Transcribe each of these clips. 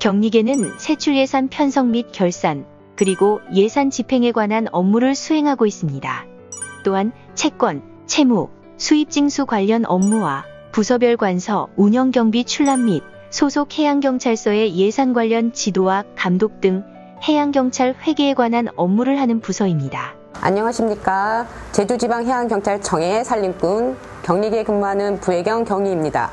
경리계는 세출 예산 편성 및 결산, 그리고 예산 집행에 관한 업무를 수행하고 있습니다. 또한 채권, 채무, 수입징수 관련 업무와 부서별 관서, 운영경비 출납 및 소속 해양경찰서의 예산 관련 지도와 감독 등 해양경찰 회계에 관한 업무를 하는 부서입니다. 안녕하십니까. 제주지방해양경찰청의 산림꾼 경리계에 근무하는 부혜경 경리입니다.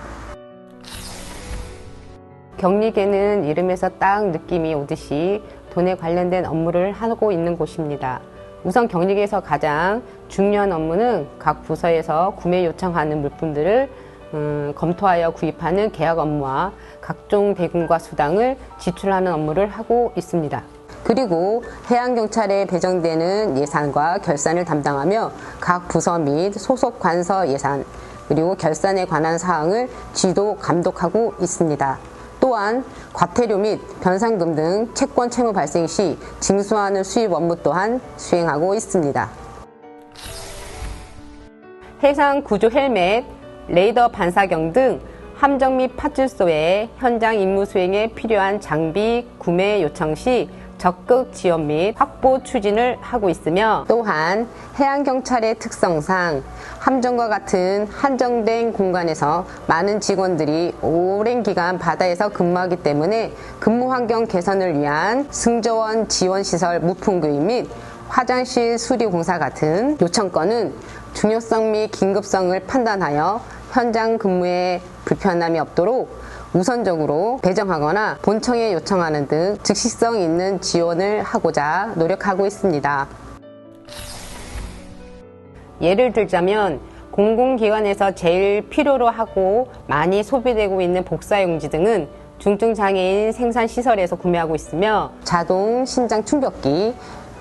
경리계는 이름에서 딱 느낌이 오듯이 돈에 관련된 업무를 하고 있는 곳입니다. 우선 경리계에서 가장 중요한 업무는 각 부서에서 구매 요청하는 물품들을 음, 검토하여 구입하는 계약 업무와 각종 대금과 수당을 지출하는 업무를 하고 있습니다. 그리고 해양경찰에 배정되는 예산과 결산을 담당하며 각 부서 및 소속 관서 예산 그리고 결산에 관한 사항을 지도 감독하고 있습니다. 또한 과태료 및 변상금 등 채권 채무 발생 시 징수하는 수입 업무 또한 수행하고 있습니다. 해상 구조 헬멧, 레이더 반사경 등 함정 및 파출소의 현장 임무 수행에 필요한 장비 구매 요청 시 적극 지원 및 확보 추진을 하고 있으며 또한 해양경찰의 특성상 함정과 같은 한정된 공간에서 많은 직원들이 오랜 기간 바다에서 근무하기 때문에 근무 환경 개선을 위한 승조원 지원시설 무품 구입 및 화장실 수리 공사 같은 요청건은 중요성 및 긴급성을 판단하여 현장 근무에 불편함이 없도록 우선적으로 배정하거나 본청에 요청하는 등 즉시성 있는 지원을 하고자 노력하고 있습니다. 예를 들자면 공공기관에서 제일 필요로 하고 많이 소비되고 있는 복사용지 등은 중증장애인 생산시설에서 구매하고 있으며 자동 신장 충격기,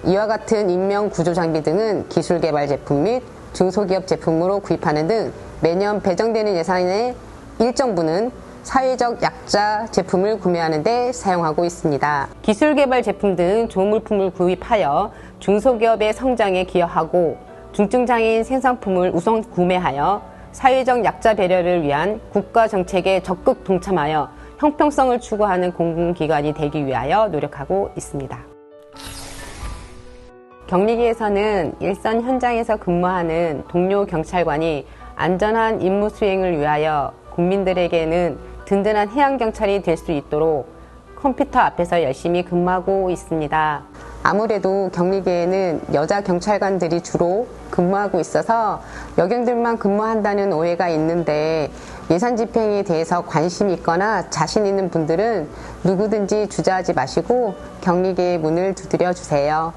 이와 같은 인명 구조 장비 등은 기술 개발 제품 및 중소기업 제품으로 구입하는 등 매년 배정되는 예산의 일정부는 사회적 약자 제품을 구매하는 데 사용하고 있습니다. 기술 개발 제품 등 조물품을 구입하여 중소기업의 성장에 기여하고 중증장애인 생산품을 우선 구매하여 사회적 약자 배려를 위한 국가 정책에 적극 동참하여 형평성을 추구하는 공공기관이 되기 위하여 노력하고 있습니다. 격리기에서는 일선 현장에서 근무하는 동료 경찰관이 안전한 임무 수행을 위하여 국민들에게는 든든한 해양경찰이 될 수 있도록 컴퓨터 앞에서 열심히 근무하고 있습니다. 아무래도 격리계에는 여자 경찰관들이 주로 근무하고 있어서 여경들만 근무한다는 오해가 있는데 예산 집행에 대해서 관심이 있거나 자신 있는 분들은 누구든지 주저하지 마시고 격리계의 문을 두드려 주세요.